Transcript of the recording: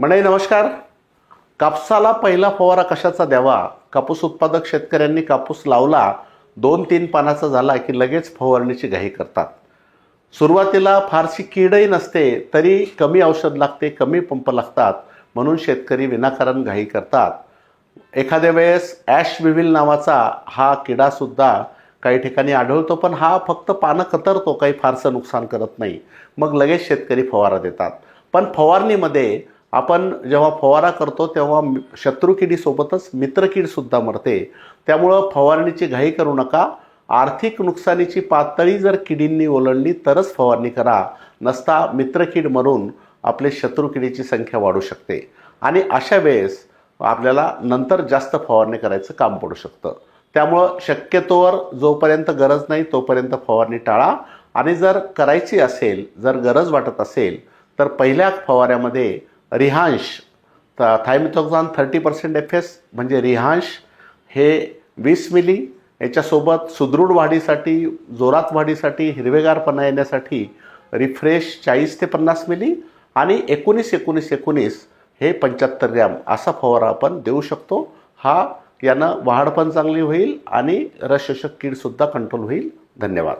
मंडळी नमस्कार. कापसाला पहिला फवारा कशाचा द्यावा? कापूस उत्पादक शेतकऱ्यांनी कापूस लावला दोन तीन पानाचा झाला की लगेच फवारणीची घाई करतात. सुरुवातीला फारशी कीडही नसते तरी कमी औषध लागते कमी पंप लागतात म्हणून शेतकरी विनाकारण घाई करतात. एखाद्या वेळेस ॲश विविल नावाचा हा किडासुद्धा काही ठिकाणी आढळतो पण हा फक्त पानं कतरतो काही फारसं नुकसान करत नाही. मग लगेच शेतकरी फवारा देतात. पण फवारणीमध्ये आपण जेव्हा फवारा करतो तेव्हा शत्रू शत्रुकिडीसोबतच मित्रकीडसुद्धा मरते. त्यामुळं फवारणीची घाई करू नका. आर्थिक नुकसानीची पातळी जर किडींनी ओलांडली तरच फवारणी करा. नसता मित्रकीड मरून आपले शत्रुकिडीची संख्या वाढू शकते. आणि अशा वेळेस आपल्याला नंतर जास्त फवारणी करायचं काम पडू शकतं. त्यामुळं शक्यतोवर जोपर्यंत गरज नाही तोपर्यंत फवारणी टाळा. आणि जर करायची असेल जर गरज वाटत असेल तर पहिल्या फवाऱ्यामध्ये रिहांश. Thiamethoxam thirty percent F S म्हणजे रिहांश हे वीस मिली याच्यासोबत सुदृढ वाढीसाठी जोरात वाढीसाठी हिरवेगारपणा येण्यासाठी रिफ्रेश चाळीस ते पन्नास मिली आणि एकोणीस एकोणीस एकोणीस हे पंच्याहत्तर ग्रॅम असा फवारा आपण देऊ शकतो. हा यानं वाढ पण चांगली होईल आणि रसशोषक कीडसुद्धा कंट्रोल होईल. धन्यवाद.